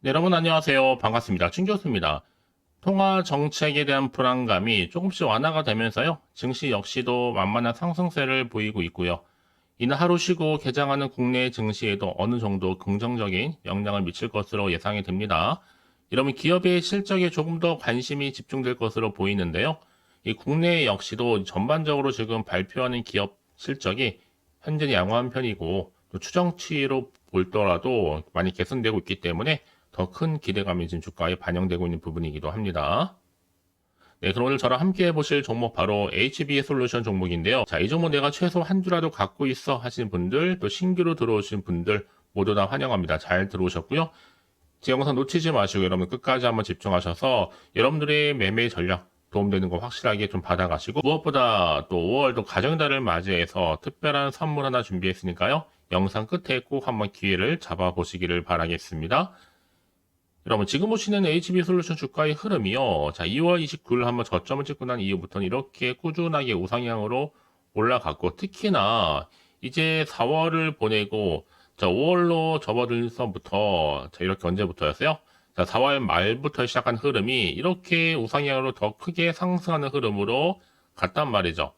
네, 여러분 안녕하세요. 반갑습니다. 춘 교수입니다. 통화 정책에 대한 불안감이 조금씩 완화가 되면서요. 증시 역시도 만만한 상승세를 보이고 있고요. 이는 하루 쉬고 개장하는 국내 증시에도 어느 정도 긍정적인 영향을 미칠 것으로 예상이 됩니다. 이러면 기업의 실적에 조금 더 관심이 집중될 것으로 보이는데요. 이 국내 역시도 전반적으로 지금 발표하는 기업 실적이 현재는 양호한 편이고 또 추정치로 볼더라도 많이 개선되고 있기 때문에 더 큰 기대감이 지금 주가에 반영되고 있는 부분이기도 합니다. 네, 그럼 오늘 저랑 함께 해보실 종목 바로 HB 솔루션 종목인데요. 자, 이 종목 내가 최소 한 주라도 갖고 있어 하시는 분들, 또 신규로 들어오신 분들 모두 다 환영합니다. 잘 들어오셨고요. 제 영상 놓치지 마시고 여러분 끝까지 한번 집중하셔서 여러분들의 매매 전략 도움되는 거 확실하게 좀 받아가시고 무엇보다 또 5월도 가정달을 맞이해서 특별한 선물 하나 준비했으니까요. 영상 끝에 꼭 한번 기회를 잡아보시기를 바라겠습니다. 여러분 지금 보시는 HB 솔루션 주가의 흐름이요. 자 2월 29일 한번 저점을 찍고 난 이후부터는 이렇게 꾸준하게 우상향으로 올라갔고 특히나 이제 4월을 보내고 자 5월로 접어들서부터 자 이렇게 언제부터였어요? 자 4월 말부터 시작한 흐름이 이렇게 우상향으로 더 크게 상승하는 흐름으로 갔단 말이죠.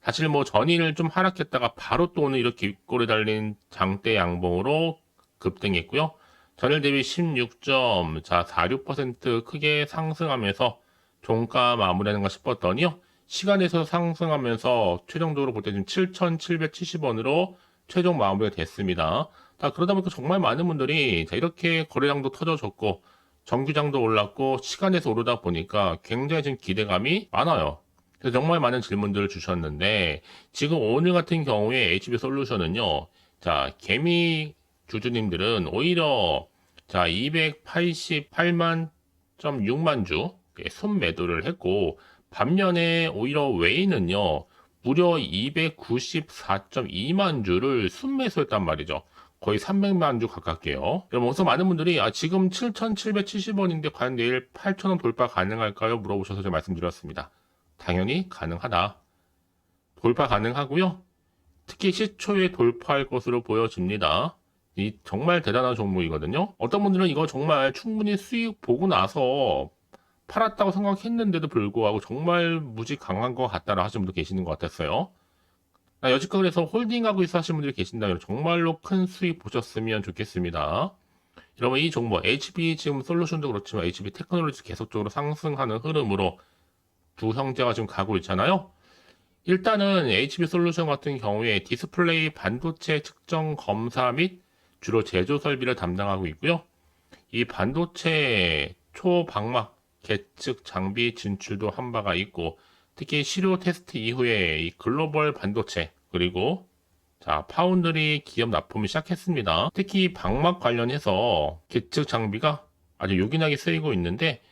사실 뭐 전일을 좀 하락했다가 바로 또 오늘 이렇게 윗골에 달린 장대 양봉으로 급등했고요. 전일 대비 16점, 자, 46% 크게 상승하면서 종가 마무리하는가 싶었더니요. 시간에서 상승하면서 최종적으로 볼 때 지금 7,770원으로 최종 마무리가 됐습니다. 자, 그러다 보니까 정말 많은 분들이 자, 이렇게 거래량도 터져졌고 정규장도 올랐고 시간에서 오르다 보니까 굉장히 지금 기대감이 많아요. 그래서 정말 많은 질문들을 주셨는데 지금 오늘 같은 경우에 HB 솔루션은요. 자, 개미 주주님들은 오히려 자 288만 점 6만 주 예, 손매도를 했고 반면에 오히려 웨이는요 무려 294.2만 주를 순매수했단 말이죠. 거의 300만 주 가깝게요. 여러분, 우선 많은 분들이 아, 지금 7,770원인데 과연 내일 8,000원 돌파 가능할까요? 물어보셔서 제가 말씀드렸습니다. 당연히 가능하다. 돌파 가능하고요. 특히 시초에 돌파할 것으로 보여집니다. 이 정말 대단한 종목이거든요. 어떤 분들은 이거 정말 충분히 수익 보고 나서 팔았다고 생각했는데도 불구하고 정말 무지 강한 것 같다라 하시는 분도 계시는 것 같았어요. 나 여지껏 그래서 홀딩하고 있어 하시는 분들이 계신다면 정말로 큰 수익 보셨으면 좋겠습니다. 여러분 이 종목 HB 지금 솔루션도 그렇지만 HB 테크놀로지 계속적으로 상승하는 흐름으로 두 형제가 지금 가고 있잖아요. 일단은 HB 솔루션 같은 경우에 디스플레이 반도체 측정 검사 및 주로 제조 설비를 담당하고 있고요. 이 반도체 초방막 계측 장비 진출도 한 바가 있고 특히 시료 테스트 이후에 이 글로벌 반도체 그리고 자 파운드리 기업 납품을 시작했습니다. 특히 방막 관련해서 계측 장비가 아주 요긴하게 쓰이고 있는데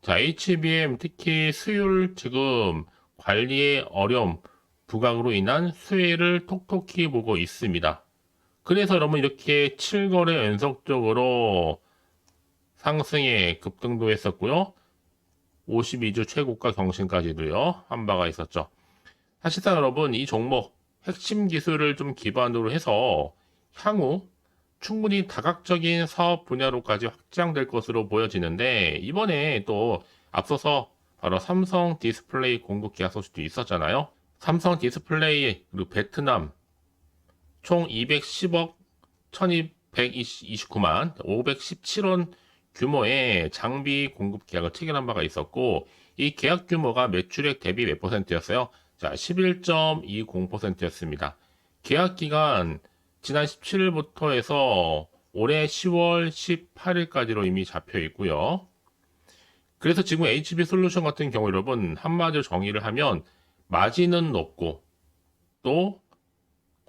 자 HBM 특히 수율 지금 관리의 어려움 부각으로 인한 수혜를 톡톡히 보고 있습니다. 그래서 여러분 이렇게 7거래 연속적으로 상승에 급등도 했었고요. 52주 최고가 경신까지도요. 한 바가 있었죠. 사실상 여러분 이 종목 핵심 기술을 좀 기반으로 해서 향후 충분히 다각적인 사업 분야로까지 확장될 것으로 보여지는데 이번에 또 앞서서 바로 삼성 디스플레이 공급 계약 소식도 있었잖아요. 삼성 디스플레이 그리고 베트남 총 210억 1229만 517원 규모의 장비 공급 계약을 체결한 바가 있었고 이 계약 규모가 매출액 대비 몇 퍼센트였어요? 자, 11.20%였습니다. 계약 기간 지난 17일부터 해서 올해 10월 18일까지로 이미 잡혀 있고요. 그래서 지금 HB 솔루션 같은 경우 여러분 한마디로 정의를 하면 마진은 높고 또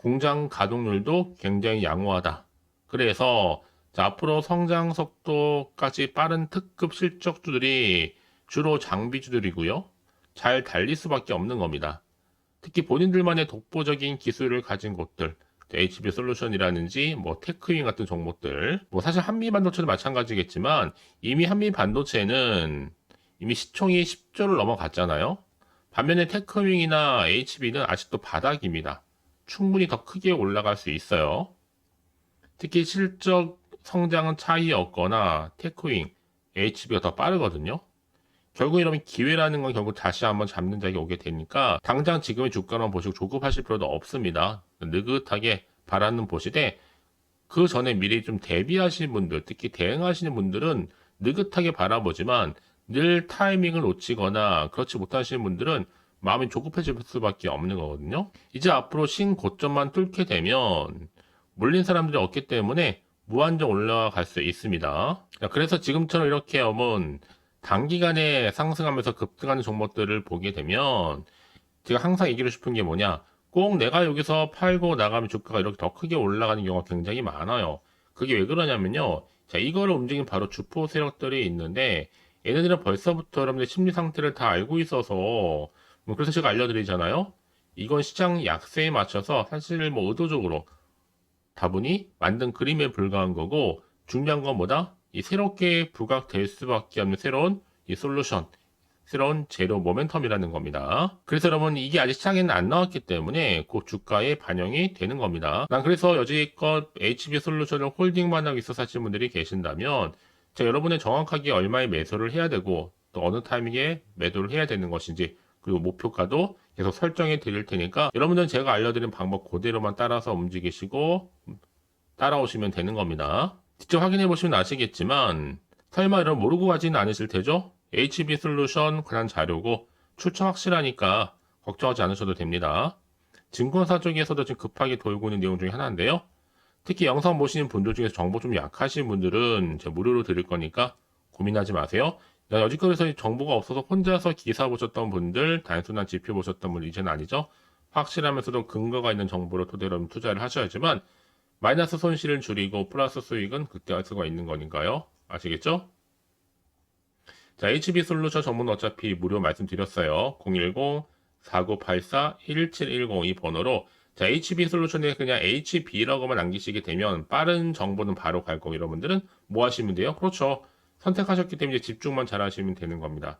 공장 가동률도 굉장히 양호하다. 그래서 자, 앞으로 성장 속도까지 빠른 특급 실적주들이 주로 장비주들이고요. 잘 달릴 수밖에 없는 겁니다. 특히 본인들만의 독보적인 기술을 가진 곳들, HB 솔루션이라든지 뭐 테크윈 같은 종목들, 뭐 사실 한미 반도체도 마찬가지겠지만 이미 한미 반도체는 이미 시총이 10조를 넘어갔잖아요. 반면에 테크윙이나 HB는 아직도 바닥입니다. 충분히 더 크게 올라갈 수 있어요. 특히 실적 성장은 차이 없거나 테크윙, HB가 더 빠르거든요. 결국 이러면 기회라는 건 결국 다시 한번 잡는 자리에 오게 되니까 당장 지금의 주가만 보시고 조급하실 필요도 없습니다. 느긋하게 바라는 보시되 그 전에 미리 좀 대비하시는 분들, 특히 대응하시는 분들은 느긋하게 바라보지만 늘 타이밍을 놓치거나 그렇지 못하시는 분들은 마음이 조급해질 수밖에 없는 거거든요. 이제 앞으로 신고점만 뚫게 되면 몰린 사람들이 없기 때문에 무한정 올라갈 수 있습니다. 자, 그래서 지금처럼 이렇게 오면 단기간에 상승하면서 급등하는 종목들을 보게 되면 제가 항상 얘기를 싶은 게 뭐냐 꼭 내가 여기서 팔고 나가면 주가가 이렇게 더 크게 올라가는 경우가 굉장히 많아요. 그게 왜 그러냐면요. 자, 이거를 움직인 바로 주포 세력들이 있는데 얘네들은 벌써부터 여러분들 심리 상태를 다 알고 있어서 뭐 그래서 제가 알려드리잖아요. 이건 시장 약세에 맞춰서 사실 뭐 의도적으로 다분히 만든 그림에 불과한 거고 중요한 건 뭐다? 이 새롭게 부각될 수밖에 없는 새로운 이 솔루션, 새로운 재료 모멘텀이라는 겁니다. 그래서 여러분 이게 아직 시장에는 안 나왔기 때문에 그 주가에 반영이 되는 겁니다. 난 그래서 여지껏 HB 솔루션을 홀딩만 하고 있어 사신 분들이 계신다면 자, 여러분은 정확하게 얼마에 매수를 해야 되고 또 어느 타이밍에 매도를 해야 되는 것인지 그리고 목표가도 계속 설정해 드릴 테니까 여러분들은 제가 알려드린 방법 그대로만 따라서 움직이시고 따라오시면 되는 겁니다. 직접 확인해 보시면 아시겠지만 설마 이런 모르고 가지는 않으실 테죠? HB 솔루션 관한 자료고 출처 확실하니까 걱정하지 않으셔도 됩니다. 증권사 쪽에서도 지금 급하게 돌고 있는 내용 중에 하나인데요. 특히 영상 보시는 분들 중에서 정보 좀 약하신 분들은 무료로 드릴 거니까 고민하지 마세요. 야, 여지껏에서 정보가 없어서 혼자서 기사 보셨던 분들, 단순한 지표 보셨던 분들 이제는 아니죠. 확실하면서도 근거가 있는 정보를 토대로 투자를 하셔야지만 마이너스 손실을 줄이고 플러스 수익은 극대화할 수가 있는 거니까요. 아시겠죠? 자, HB 솔루션 전문 어차피 무료 말씀드렸어요. 010-4984-1710 이 번호로 자, HB 솔루션에 그냥 HB라고만 남기시게 되면 빠른 정보는 바로 갈 거고 여러분들은 뭐 하시면 돼요? 그렇죠. 선택하셨기 때문에 집중만 잘 하시면 되는 겁니다.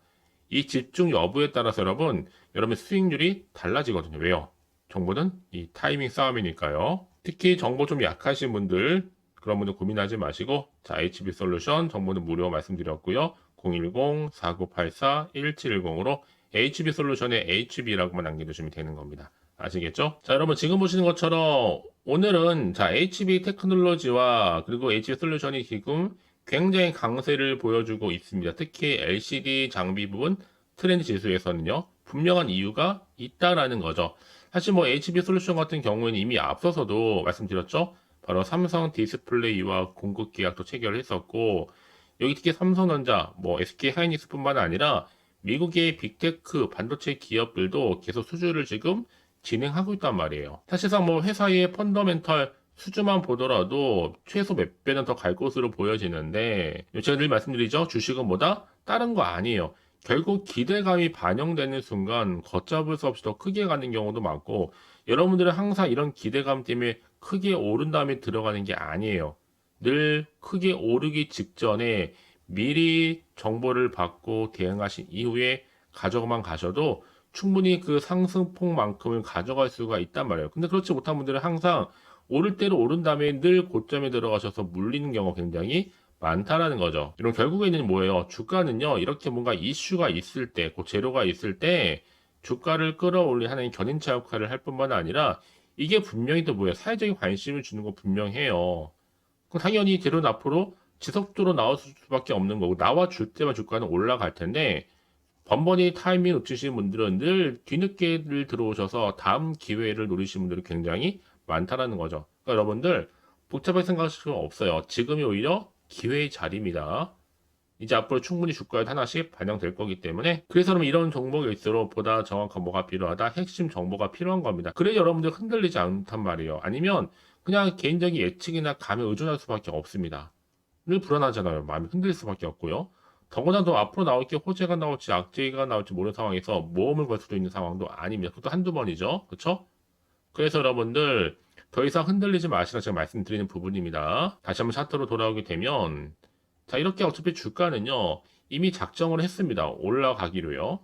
이 집중 여부에 따라서 여러분, 여러분 수익률이 달라지거든요. 왜요? 정보는 이 타이밍 싸움이니까요. 특히 정보 좀 약하신 분들, 그런 분들 고민하지 마시고, 자, HB 솔루션 정보는 무료 말씀드렸고요. 010-4984-1710으로 HB 솔루션에 HB라고만 남겨주시면 되는 겁니다. 아시겠죠? 자, 여러분 지금 보시는 것처럼 오늘은 자, HB 테크놀로지와 그리고 HB 솔루션이 지금 굉장히 강세를 보여주고 있습니다. 특히 LCD 장비 부분 트렌드 지수에서는요. 분명한 이유가 있다라는 거죠. 사실 뭐 HB 솔루션 같은 경우에는 이미 앞서서도 말씀드렸죠. 바로 삼성 디스플레이와 공급 계약도 체결을 했었고 여기 특히 삼성전자, 뭐 SK 하이닉스뿐만 아니라 미국의 빅테크 반도체 기업들도 계속 수주를 지금 진행하고 있단 말이에요. 사실상 뭐 회사의 펀더멘털 수주만 보더라도 최소 몇 배는 더 갈 것으로 보여지는데 제가 늘 말씀드리죠. 주식은 뭐다? 다른 거 아니에요. 결국 기대감이 반영되는 순간 걷잡을 수 없이 더 크게 가는 경우도 많고 여러분들은 항상 이런 기대감 때문에 크게 오른 다음에 들어가는 게 아니에요. 늘 크게 오르기 직전에 미리 정보를 받고 대응하신 이후에 가져만 가셔도 충분히 그 상승폭만큼을 가져갈 수가 있단 말이에요. 근데 그렇지 못한 분들은 항상 오를 대로 오른 다음에 늘 고점에 들어가셔서 물리는 경우가 굉장히 많다라는 거죠. 이런 결국에는 뭐예요? 주가는요, 이렇게 뭔가 이슈가 있을 때, 그 재료가 있을 때, 주가를 끌어올리는 하나의 견인차 역할을 할 뿐만 아니라, 이게 분명히 또 뭐예요? 사회적인 관심을 주는 거 분명해요. 그럼 당연히 재료는 앞으로 지속적으로 나올 수밖에 없는 거고, 나와줄 때만 주가는 올라갈 텐데, 번번이 타이밍 놓치시는 분들은 늘 뒤늦게를 들어오셔서 다음 기회를 노리시는 분들이 굉장히 많다라는 거죠. 그러니까 여러분들 복잡하게 생각하실 필요 없어요. 지금이 오히려 기회의 자리입니다. 이제 앞으로 충분히 주가에 하나씩 반영될 거기 때문에 그래서 그러면 이런 정보일수록 보다 정확한 뭐가 필요하다 핵심 정보가 필요한 겁니다. 그래 여러분들 흔들리지 않단 말이에요. 아니면 그냥 개인적인 예측이나 감에 의존할 수밖에 없습니다. 늘 불안하잖아요. 마음이 흔들릴 수밖에 없고요. 더구나 더 앞으로 나올 게 호재가 나올지 악재가 나올지 모르는 상황에서 모험을 걸 수도 있는 상황도 아닙니다. 그것도 한두 번이죠. 그렇죠? 그래서 여러분들 더 이상 흔들리지 마시라 제가 말씀드리는 부분입니다. 다시 한번 차트로 돌아오게 되면 자 이렇게 어차피 주가는요 이미 작정을 했습니다. 올라가기로요.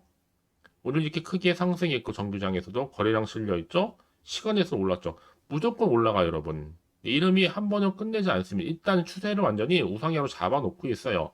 오늘 이렇게 크게 상승했고 정규장에서도 거래량 실려 있죠. 시간에서 올랐죠. 무조건 올라가요 여러분. 이름이 한 번은 끝내지 않습니다. 일단 추세를 완전히 우상향으로 잡아놓고 있어요.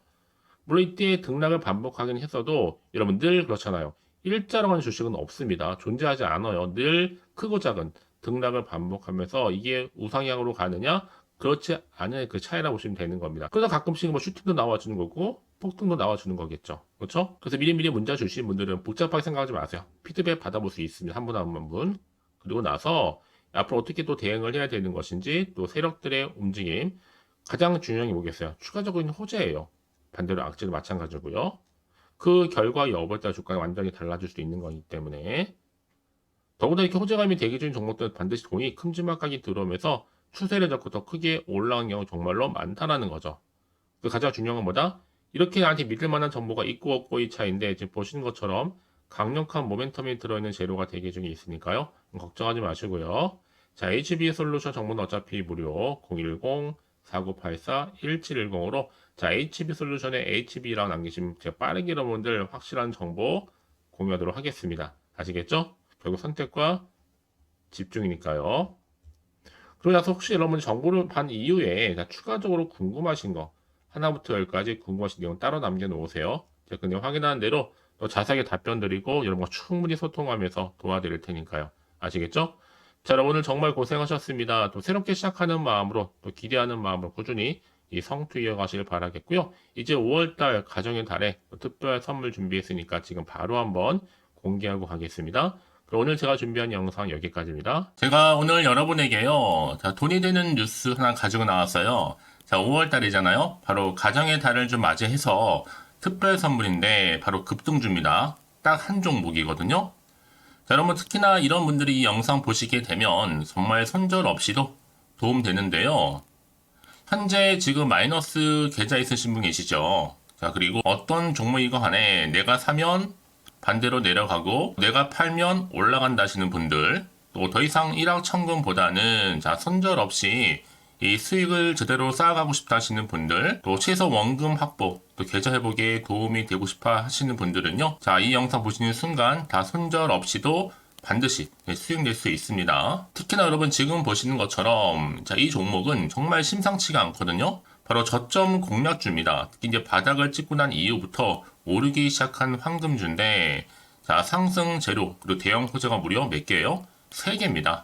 물론 이때 등락을 반복하긴 했어도 여러분 늘 그렇잖아요. 일자로 가는 주식은 없습니다. 존재하지 않아요. 늘 크고 작은 등락을 반복하면서 이게 우상향으로 가느냐 그렇지 않은 그 차이라고 보시면 되는 겁니다. 그래서 가끔씩 뭐 슈팅도 나와주는 거고 폭등도 나와주는 거겠죠. 그렇죠? 그래서 미리미리 문자 주신 분들은 복잡하게 생각하지 마세요. 피드백 받아볼 수 있습니다. 한 분 한 분. 그리고 나서 앞으로 어떻게 또 대응을 해야 되는 것인지 또 세력들의 움직임 가장 중요한 게 뭐겠어요? 추가적인 호재예요. 반대로 악재도 마찬가지고요. 그 결과 따라 주가가 완전히 달라질 수 있는 거기 때문에 더구나 이렇게 호재감이 대기 중인 종목들은 반드시 돈이 큼지막하게 들어오면서 추세를 잡고 더 크게 올라간 경우 정말로 많다라는 거죠. 그 가장 중요한 건 뭐다? 이렇게 나한테 믿을 만한 정보가 있고 없고의 차이인데 지금 보시는 것처럼 강력한 모멘텀이 들어있는 재료가 대기 중에 있으니까요. 걱정하지 마시고요. 자, HB 솔루션 정보는 어차피 무료 010-4984-1710으로 자, HB 솔루션에 HB라고 남기시면 제가 빠르게 여러분들 확실한 정보 공유하도록 하겠습니다. 아시겠죠? 결국 선택과 집중이니까요. 그러고 나서 혹시 여러분 정보를 반 이후에 자, 추가적으로 궁금하신 거 하나부터 열까지 궁금하신 내용 따로 남겨놓으세요. 제가 그냥 확인하는 대로 더 자세하게 답변 드리고 여러분과 충분히 소통하면서 도와드릴 테니까요. 아시겠죠? 자, 여러분 오늘 정말 고생하셨습니다. 또 새롭게 시작하는 마음으로 또 기대하는 마음으로 꾸준히 이 성투 이어가시길 바라겠고요. 이제 5월달 가정의 달에 또 특별 선물 준비했으니까 지금 바로 한번 공개하고 가겠습니다. 그럼 오늘 제가 준비한 영상 여기까지입니다. 제가 오늘 여러분에게요. 자, 돈이 되는 뉴스 하나 가지고 나왔어요. 자, 5월달이잖아요. 바로 가정의 달을 좀 맞이해서 특별 선물인데 바로 급등주입니다. 딱 한 종목이거든요. 자, 여러분 특히나 이런 분들이 이 영상 보시게 되면 정말 손절 없이도 도움 되는데요. 현재 지금 마이너스 계좌 있으신 분 계시죠? 자, 그리고 어떤 종목이건 간에 내가 사면 반대로 내려가고 내가 팔면 올라간다 하시는 분들 또 더 이상 일확천금보다는 자, 손절 없이 이 수익을 제대로 쌓아가고 싶다 하시는 분들, 또 최소 원금 확보, 또 계좌 회복에 도움이 되고 싶어 하시는 분들은요. 자, 이 영상 보시는 순간 다 손절 없이도 반드시 수익 낼수 있습니다. 특히나 여러분 지금 보시는 것처럼 자, 이 종목은 정말 심상치가 않거든요. 바로 저점 공략주입니다. 특히 이제 바닥을 찍고 난 이후부터 오르기 시작한 황금주인데 자, 상승 재료 그리고 대형 호재가 무려 몇 개예요? 3개입니다.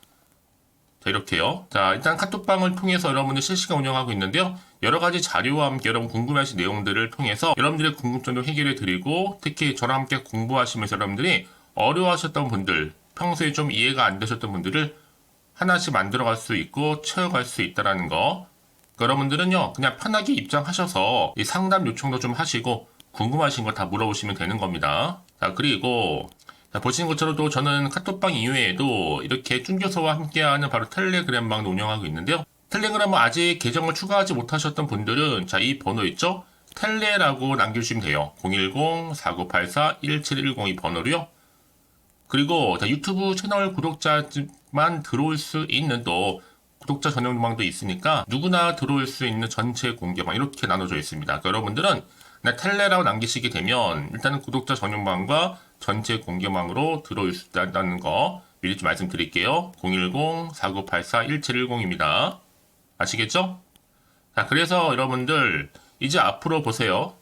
자, 이렇게요. 자, 일단 카톡방을 통해서 여러분들 실시간 운영하고 있는데요. 여러 가지 자료와 함께 여러분 궁금하신 내용들을 통해서 여러분들의 궁금점도 해결해 드리고 특히 저랑 함께 공부하시면서 여러분들이 어려워하셨던 분들, 평소에 좀 이해가 안 되셨던 분들을 하나씩 만들어갈 수 있고 채워갈 수 있다라는 거. 그러니까 여러분들은요, 그냥 편하게 입장하셔서 이 상담 요청도 좀 하시고 궁금하신 거 다 물어보시면 되는 겁니다. 자, 그리고 자, 보시는 것처럼 또 저는 카톡방 이외에도 이렇게 쭝교서와 함께하는 바로 텔레그램방도 운영하고 있는데요. 텔레그램은 아직 계정을 추가하지 못하셨던 분들은 자, 이 번호 있죠? 텔레라고 남겨주시면 돼요. 010-4984-1710이 번호로요. 그리고 자, 유튜브 채널 구독자만 들어올 수 있는 또 구독자 전용방도 있으니까 누구나 들어올 수 있는 전체 공개방 이렇게 나눠져 있습니다. 그러니까 여러분들은 텔레라고 남기시게 되면 일단은 구독자 전용방과 전체 공개방으로 들어올 수 있다는 거 미리 좀 말씀드릴게요. 010-4984-1710입니다. 아시겠죠? 자, 그래서 여러분들 이제 앞으로 보세요.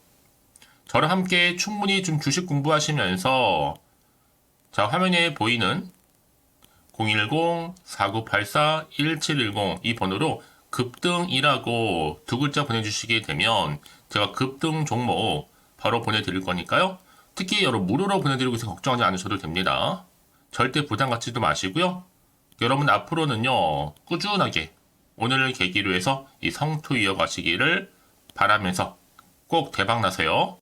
저랑 함께 충분히 좀 주식 공부하시면서 자, 화면에 보이는 010-4984-1710 이 번호로 급등이라고 두 글자 보내주시게 되면 제가 급등 종목 바로 보내드릴 거니까요. 특히 여러분 무료로 보내드리고 있어 걱정하지 않으셔도 됩니다. 절대 부담 갖지도 마시고요. 여러분 앞으로는요 꾸준하게 오늘을 계기로 해서 이 성투 이어가시기를 바라면서 꼭 대박 나세요.